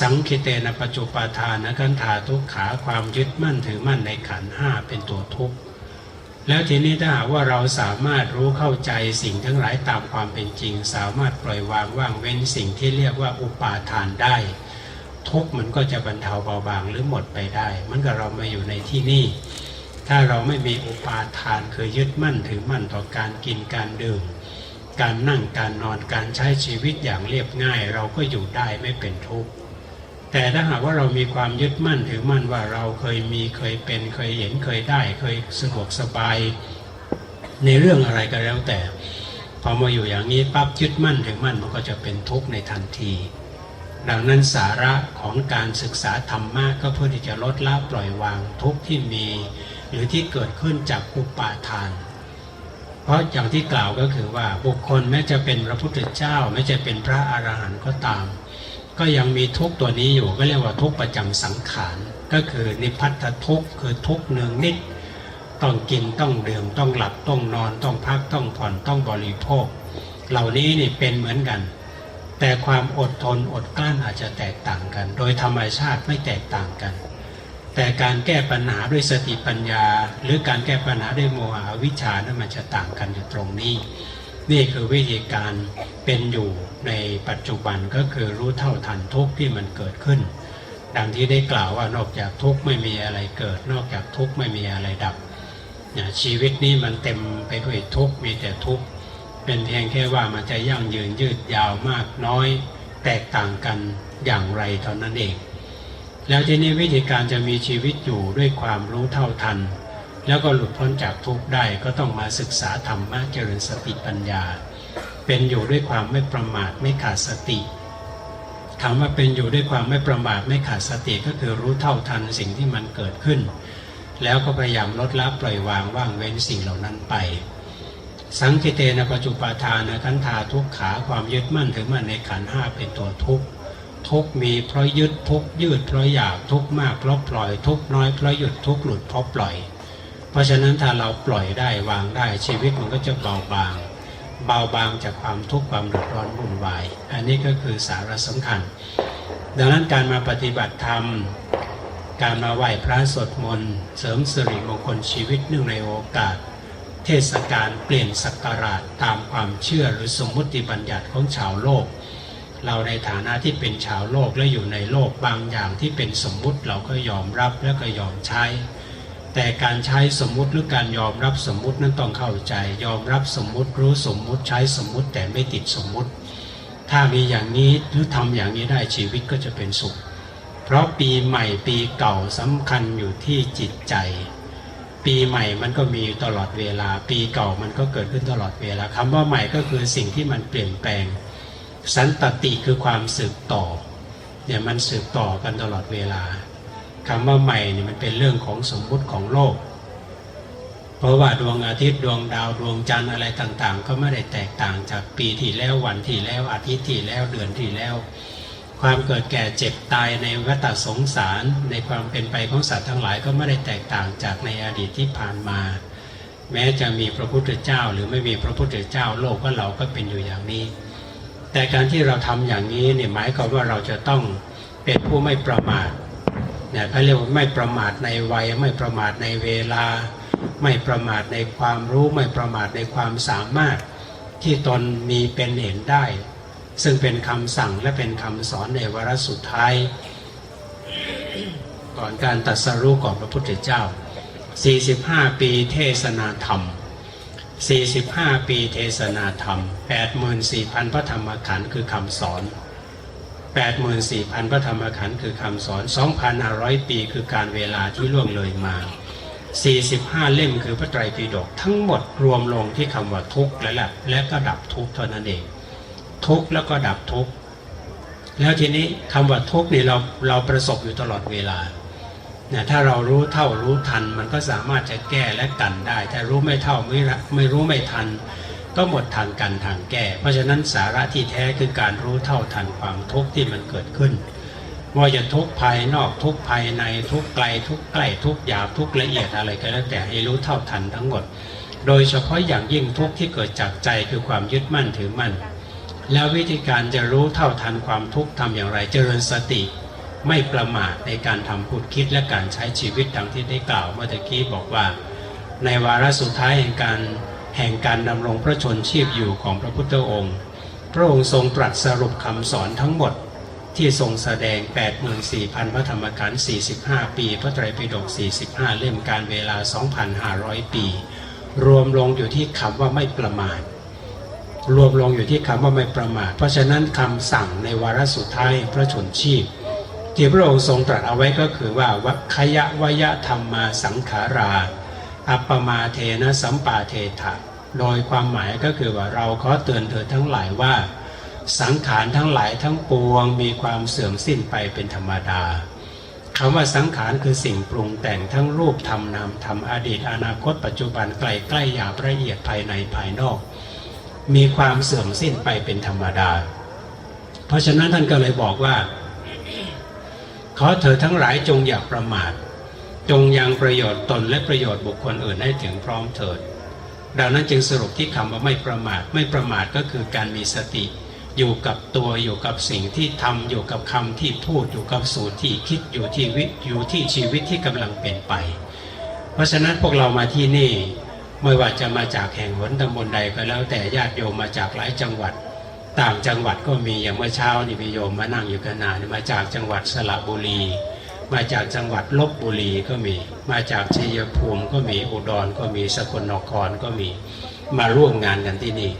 สังคิเตนะปัจจุปาทานกันธาทุกขาความยึดมั่นถือมั่นในขันห้าเป็นตัวทุกข์แล้วทีนี้ถ้าหากว่าเราสามารถรู้เข้าใจสิ่งทั้งหลายตามความเป็นจริง สามารถปล่อยวางว่างเว้นสิ่งที่เรียกว่าอุปาทานได้ ทุกมันก็จะบรรเทาเบาบางหรือหมดไปได้มันก็เรามาอยู่ในที่นี่ ถ้าเราไม่มีอุปาทานคือยึดมั่นถือมั่นต่อการกินการดื่ม การนั่งการนอนการใช้ชีวิตอย่างเรียบง่าย เราก็อยู่ได้ไม่เป็นทุกข์ แต่ถ้าหากว่าเรามีความยึดมั่นถือมั่นว่าเราเคยมีเคยเป็นเคยเห็นเคยได้ เคยสะดวกสบาย ในเรื่องอะไรก็แล้วแต่ พอมาอยู่อย่างนี้ปั๊บยึดมั่นถือมั่นมันก็จะเป็นทุกข์ในทันที ดังนั้นสาระของการศึกษาธรรมะก็เพื่อที่จะลดละปล่อยวางทุกข์ที่มี หรือที่เกิดขึ้นจากอุปาทานเพราะอย่างที่กล่าวก็คือว่าบุคคลแม้จะเป็นพระพุทธเจ้าแม้จะเป็นพระอรหันต์ก็ตาม ก็ยังมีทุกตัวนี้อยู่ก็เรียกว่าทุกประจำสังขารก็คือนิพพัทธทุกคือทุกเนืองนิดต้องกินต้องดื่มต้องหลับต้องนอนต้องพักต้องผ่อนต้องบริโภค เหล่านี้นี่เป็นเหมือนกัน แต่ความอดทนอดกลั้นอาจจะแตกต่างกัน โดยธรรมชาติไม่แตกต่างกัน แต่การแก้ปัญหาด้วยสติปัญญา หรือการแก้ปัญหาด้วยโมหะวิชชานั้นมันจะต่างกันอยู่ตรงนี้ นี่คือวิธีการเป็นอยู่ในปัจจุบันก็คือรู้เท่าทันทุกข์ที่มันเกิดขึ้น ดังที่ได้กล่าวว่านอกจากทุกข์ไม่มีอะไรเกิด นอกจากทุกข์ไม่มีอะไรดับชีวิตนี้มันเต็มไปด้วยทุกข์มีแต่ทุกข์เป็นเพียงแค่ว่ามันจะยั่งยืนยืดยาวมากน้อย แตกต่างกันอย่างไรเท่านั้นเอง แล้วทีนี้วิธีการจะมีชีวิตอยู่ด้วยความรู้เท่าทัน แล้วก็หลุดพ้นจากทุกข์ได้ก็ต้องมาศึกษาธรรมะเจริญสติปัญญา เป็นอยู่ด้วยความไม่ประมาทไม่ขาดสติถามว่าเป็นอยู่ด้วยความไม่ประมาทไม่ขาดสติก็คือรู้เท่าทันสิ่งที่มันเกิดขึ้น แล้วก็พยายามลดละปล่อยวางว่างเว้นสิ่งเหล่านั้นไป สังคิเตนะปัจจุปาทานขันธาทุกขาความยึดมั่นถือมั่นในขันห้าเป็นตัวทุกข์ทุกมีเพราะยึดทุกยืดเพราะอยากทุกมากเพราะปล่อยทุกน้อยเพราะหยุดทุกหลุดเพราะปล่อย ราะฉะนั้นถ้าเราปล่อยได้วางได้ชีวิตมันก็จะเบาบาง เบาบางจากความทุกข์ความเดือดร้อนวุ่นวาย อันนี้ก็คือสาระสำคัญ ดังนั้นการมาปฏิบัติธรรม การมาไหว้พระสวดมนต์เสริมสิริมงคลชีวิตเนื่องในโอกาส เทศกาลเปลี่ยนศักราชตามความเชื่อหรือสมมติบัญญัติของชาวโลก เราในฐานะที่เป็นชาวโลกและอยู่ในโลกบางอย่างที่เป็นสมมุติเราก็ยอมรับและก็ยอมใช้ แต่การใช้สมมุติหรือการยอมรับสมมุตินั้นต้องเข้าใจ ยอมรับสมมุติรู้สมมุติใช้สมมุติแต่ไม่ติดสมมุติ ถ้ามีอย่างนี้หรือทำอย่างนี้ได้ชีวิตก็จะเป็นสุข เพราะปีใหม่ปีเก่าสำคัญอยู่ที่จิตใจ ปีใหม่มันก็มีอยู่ตลอดเวลา ปีเก่ามันก็เกิดขึ้นตลอดเวลาคำว่าใหม่ก็คือสิ่งที่มันเปลี่ยนแปลง สันตติคือความสืบต่อเนี่ยมันสืบต่อกันตลอดเวลา คำว่าใหม่เนี่ยมันเป็นเรื่องของสมมุติของโลก เพราะว่าดวงอาทิตย์ดวงดาวดวงจันทร์อะไรต่างๆ ก็ไม่ได้แตกต่างจากปีที่แล้ววันที่แล้วอาทิตย์ที่แล้วเดือนที่แล้ว ความเกิดแก่เจ็บตายในวัฏสงสาร ในความเป็นไปของสัตว์ทั้งหลายก็ไม่ได้แตกต่างจากในอดีตที่ผ่านมา แม้จะมีพระพุทธเจ้า หรือไม่มีพระพุทธเจ้าโลกก็เราก็เป็นอยู่อย่างนี้ แต่การที่เราทำอย่างนี้เนี่ยหมายความว่าเราจะต้องเป็นผู้ไม่ประมาท เนี่ยเขาเรียกว่าไม่ประมาทในวัย ไม่ประมาทในเวลา ไม่ประมาทในความรู้ ไม่ประมาทในความสามารถที่ตนมีเป็นเห็นได้ ซึ่งเป็นคำสั่งและเป็นคำสอนในวรสุดท้าย ก่อนการตรัสรู้ของพระพุทธเจ้า 45 ปีเทศนาธรรม 45 ปีเทศนาธรรม 84,000 พระธรรมขันธ์คือคำสอน 84,000 พระธรรมขันธ์คือคำสอน 2,500 ปีคือการเวลาที่ล่วงเลยมา 45 เล่มคือพระไตรปิฎกทั้งหมดรวมลงที่คำว่าทุกข์และแหละและก็ดับทุกข์เท่านั้นเอง ทุกข์แล้วก็ดับทุกข์แล้วทีนี้คำว่าทุกข์นี่เราเราประสบอยู่ตลอดเวลาเนี่ยถ้าเรารู้เท่ารู้ทันมันก็สามารถจะแก้และกันได้ แต่รู้ไม่เท่าไม่ไม่รู้ไม่ทัน ก็หมดทางกันทางแก้ เพราะฉะนั้นสาระที่แท้คือการรู้เท่าทันความทุกข์ที่มันเกิดขึ้นว่าจะทุกภายนอกทุกภายในทุกไกลทุกใกล้ทุกหยาบทุกละเอียดอะไรก็แล้วแต่ให้รู้เท่าทันทั้งหมด โดยเฉพาะอย่างยิ่งทุกที่เกิดจากใจคือความยึดมั่นถือมั่น แล้ววิธีการจะรู้เท่าทันความทุกข์ทำอย่างไรเจริญสติ ไม่ประมาทในการทำพูดคิดและการใช้ชีวิตดังที่ได้กล่าวเมื่อกี้บอกว่า ในวาระสุดท้ายแห่งการ แห่งการดำรงพระชนชีพอยู่ของพระพุทธองค์ พระองค์ทรงตรัสสรุปคำสอนทั้งหมดที่ทรงแสดง 84,000 พระธรรมขันธ์45 ปี พระไตรปิฎก45 เล่มการเวลา 2,500 ปี รวมลงอยู่ที่คำว่าไม่ประมาท รวมลงอยู่ที่คำว่าไม่ประมาท เพราะฉะนั้นคำสั่งในวาระสุดท้ายพระชนชีพ ที่พระองค์ทรงตรัสเอาไว้ก็คือว่าวัคยะวยะธรรมมาสังขารา อัปปมาเทนะสัมปาเทถะโดยความหมายก็คือว่าเราขอเตือนเธอทั้งหลายว่า สังขารทั้งหลายทั้งปวงมีความเสื่อมสิ้นไปเป็นธรรมดาคำว่าสังขารคือสิ่งปรุงแต่งทั้งรูปธรรมนามธรรมอดีต อนาคตปัจจุบันไกลใกล้หยาบละเอียดภายในภายนอก มีความเสื่อมสิ้นไปเป็นธรรมดา เพราะฉะนั้นท่านก็เลยบอกว่า ขอเธอทั้งหลายจงอย่าประมาท จงยังประโยชน์ตนและประโยชน์บุคคลอื่นให้ถึงพร้อมเถิด ดังนั้นจึงสรุปที่คำว่าไม่ประมาท ไม่ประมาทก็คือการมีสติ อยู่กับตัวอยู่กับสิ่งที่ทำอยู่กับคำที่พูดอยู่กับสูตรที่คิดอยู่ที่วิอยู่ที่ชีวิตที่กำลังเป็นไป เพราะฉะนั้นพวกเรามาที่นี่ไม่ว่าจะมาจากแห่งหนตำบลใดก็แล้วแต่ญาติโยมมาจากหลายจังหวัด ต่างจังหวัดก็มีอย่างเมื่อเช้านี่มีโยมมานั่งอยู่กันนานมาจากจังหวัดสระบุรี มาจากจังหวัดลบบุรีก็มี มาจากชัยภูมิก็มีอุดรก็มีสกลนครก็มีมาร่วมงานกันที่นี่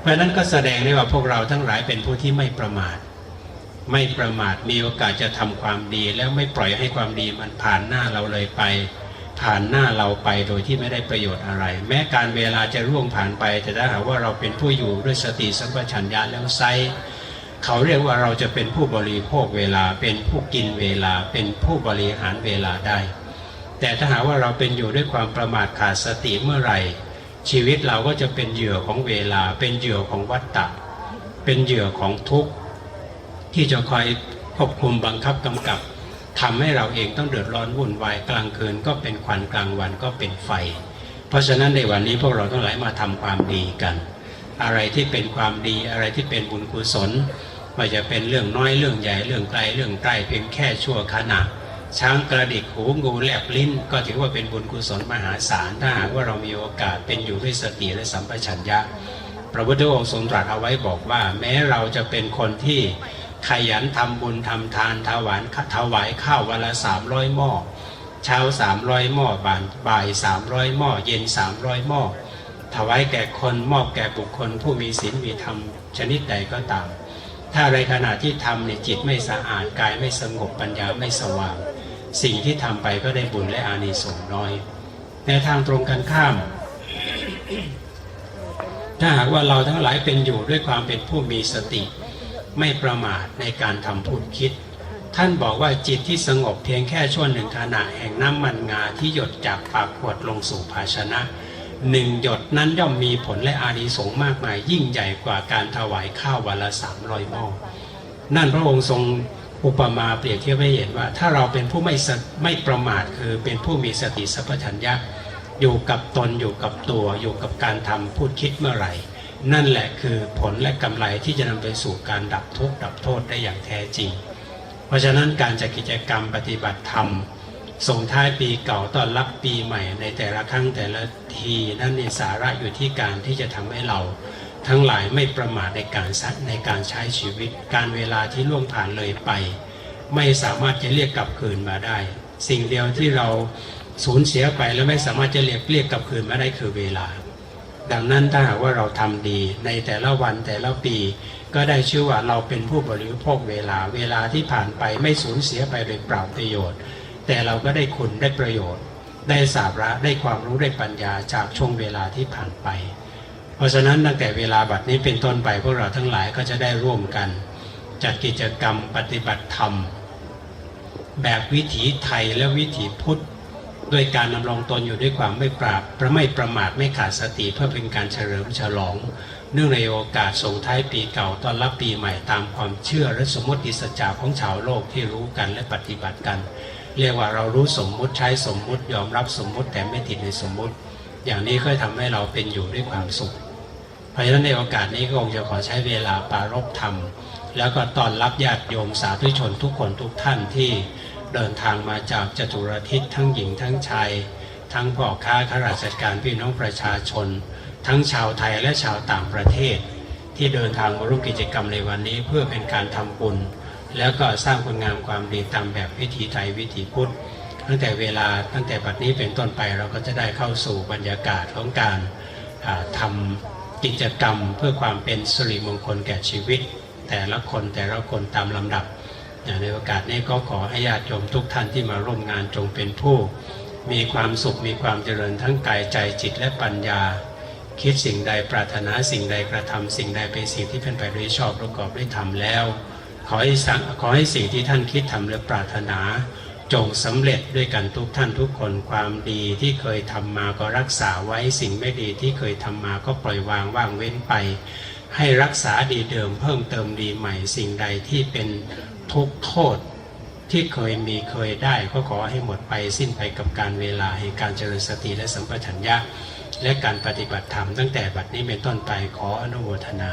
เพราะนั้นก็แสดงได้ว่าพวกเราทั้งหลายเป็นผู้ที่ไม่ประมาท ไม่ประมาทมีโอกาสจะทำความดี แล้วไม่ปล่อยให้ความดีมันผ่านหน้าเราเลยไป ผ่านหน้าเราไปโดยที่ไม่ได้ประโยชน์อะไร แม้การเวลาจะร่วงผ่านไป แต่ถ้าหากว่าเราเป็นผู้อยู่ด้วยสติสัมปชัญญะแล้วไซ เขาเรียกว่าเราจะเป็นผู้บริโภคเวลา เป็นผู้กินเวลา เป็นผู้บริหารเวลาได้ แต่ถ้าหากว่าเราเป็นอยู่ด้วยความประมาทขาดสติเมื่อไหร่ ชีวิตเราก็จะเป็นเหยื่อของเวลา เป็นเหยื่อของวัฏฏะเป็นเหยื่อของทุกข์ ที่จะคอยควบคุมบังคับกำกับทำให้เราเองต้องเดือดร้อนวุ่นวายกลางคืนก็เป็นควันกลางวันก็เป็นไฟ เพราะฉะนั้นในวันนี้พวกเราต้องหลายมาทำความดีกัน อะไรที่เป็นความดีอะไรที่เป็นบุญกุศล ว่าจะเป็นเรื่องน้อยเรื่องใหญ่เรื่องไกลเรื่องใกล้เพียงแค่ชั่วขณะ ช้างกระดิกหูงูแลบลิ้น ก็ถือว่าเป็นบุญกุศลมหาศาลถ้าหากว่าเรามีโอกาสเป็นอยู่ด้วยสติและสัมปชัญญะ พระพุทธองค์ทรงตรัสเอาไว้บอกว่า แม้เราจะเป็นคนที่ขยันทำบุญทำทานถวายถวายข้าววันละสามร้อยหม้อเช้าสามร้อยหม้อบ่ายบ่ายสามร้อยหม้อเย็นสามร้อยหม้อถวายแก่คนมอบแก่บุคคลผู้มีศีลมีธรรมชนิดใดก็ตาม ถ้าในขณะที่ทำเนี่ยจิตไม่สะอาดกายไม่สงบปัญญาไม่สว่าง สิ่งที่ทำไปก็ได้บุญและอานิสงส์น้อย ในทางตรงกันข้าม ถ้าหากว่าเราทั้งหลายเป็นอยู่ด้วยความเป็นผู้มีสติ ไม่ประมาทในการทำพูดคิด ท่านบอกว่าจิตที่สงบเพียงแค่ช่วงหนึ่งขณะแห่งน้ำมันงาที่หยดจากปากขวดลงสู่ภาชนะ หนึ่งหยดนั้นย่อมมีผลและอานิสงส์มากมาย ยิ่งใหญ่กว่าการถวายข้าววันละสามร้อยหม้อนั่นพระองค์ทรงอุปมาเปรียบเทียบให้เห็นว่า ถ้าเราเป็นผู้ไม่ไม่ประมาทคือเป็นผู้มีสติสัพพัญญะอยู่กับตนอยู่กับตัวอยู่กับการทำพูดคิดเมื่อไหร่ นั่นแหละคือผลและกำไรที่จะนำไปสู่การดับทุกข์ดับโทษได้อย่างแท้จริง เพราะฉะนั้นการจัดกิจกรรมปฏิบัติธรรม ส่งท้ายปีเก่าต้อนรับปีใหม่ในแต่ละครั้งแต่ละทีนั่นในสาระอยู่ที่การที่จะทำให้เรา ทั้งหลายไม่ประมาทในการสัตในการใช้ชีวิต การเวลาที่ล่วงผ่านเลยไป ไม่สามารถจะเรียกกลับคืนมาได้ สิ่งเดียวที่เราสูญเสียไปแล้วไม่สามารถจะเรียกเรียกกลับคืนมาได้คือเวลา ดังนั้นถ้าหากว่าเราทำดีในแต่ละวันแต่ละปี ก็ได้ชื่อว่าเราเป็นผู้บริโภคเวลาเวลาที่ผ่านไปไม่สูญเสียไปโดยเปล่าประโยชน์ แต่เราก็ได้คุณได้ประโยชน์ ได้สาระได้ความรู้ได้ปัญญาจากช่วงเวลาที่ผ่านไป เพราะฉะนั้นตั้งแต่เวลาบัดนี้เป็นต้นไปพวกเราทั้งหลายก็จะได้ร่วมกัน จัดกิจกรรมปฏิบัติธรรม แบบวิถีไทยและวิถีพุทธด้วยการดำรงตนอยู่ด้วยความไม่ปราบประไม่ประมาทไม่ขาดสติเพื่อเป็นการเฉลิมฉลอง เนื่องในโอกาสส่งท้ายปีเก่าต้อนรับปีใหม่ตามความเชื่อและสมมติสัจจะของชาวโลกที่รู้กันและปฏิบัติกัน เรียกว่าเรารู้สมมุติใช้สมมุติยอมรับสมมุติแต่ไม่ติดในสมมุติ อย่างนี้ก็ทำให้เราเป็นอยู่ด้วยความสุข เพราะฉะนั้นในโอกาสนี้ก็คงจะขอใช้เวลาปรารบธรรม แล้วก็ตอนรับญาติโยมสาธุชนทุกคนทุกท่านที่เดินทางมาจากจตุรทิศทั้งหญิงทั้งชาย ทั้งพ่อค้าข้าราชการพี่น้องประชาชน ทั้งชาวไทยและชาวต่างประเทศ ที่เดินทางมาร่วมกิจกรรมในวันนี้เพื่อเป็นการทำบุญ แล้วก็สร้างคุณงามความดีตามแบบวิถีไทยวิถีพุทธ ตั้งแต่เวลาตั้งแต่บัดนี้เป็นต้นไปเราก็จะได้เข้าสู่บรรยากาศของการอ่าทำกิจกรรมเพื่อความเป็นสิริมงคลแก่ชีวิต แต่ละคนแต่ละคนตามลำดับ ในโอกาสนี้ก็ขอให้ญาติโยมทุกท่านที่มาร่วมงานจงเป็นผู้ มีความสุขมีความเจริญทั้งกายใจจิตและปัญญาคิดสิ่งใดปรารถนาสิ่งใดกระทำสิ่งใดเป็นสิ่งที่เป็นไปด้วยชอบประกอบด้วยธรรมแล้ว อให้สังขอให้สิ่งที่ท่านคิดทำและปรารถนา จงสำเร็จด้วยกันทุกท่านทุกคนความดีที่เคยทำมาก็รักษาไว้สิ่งไม่ดีที่เคยทำมาก็ปล่อยวางว่างเว้นไป ให้รักษาดีเดิมเพิ่มเติมดีใหม่สิ่งใดที่เป็นทุกข์โทษที่เคยมีเคยได้ก็ขอให้หมดไปสิ้นไปกับการเวลาแห่งการเจริญสติและสัมปชัญญะและการปฏิบัติธรรมตั้งแต่บัดนี้เป็นต้นไปขออนุโมทนา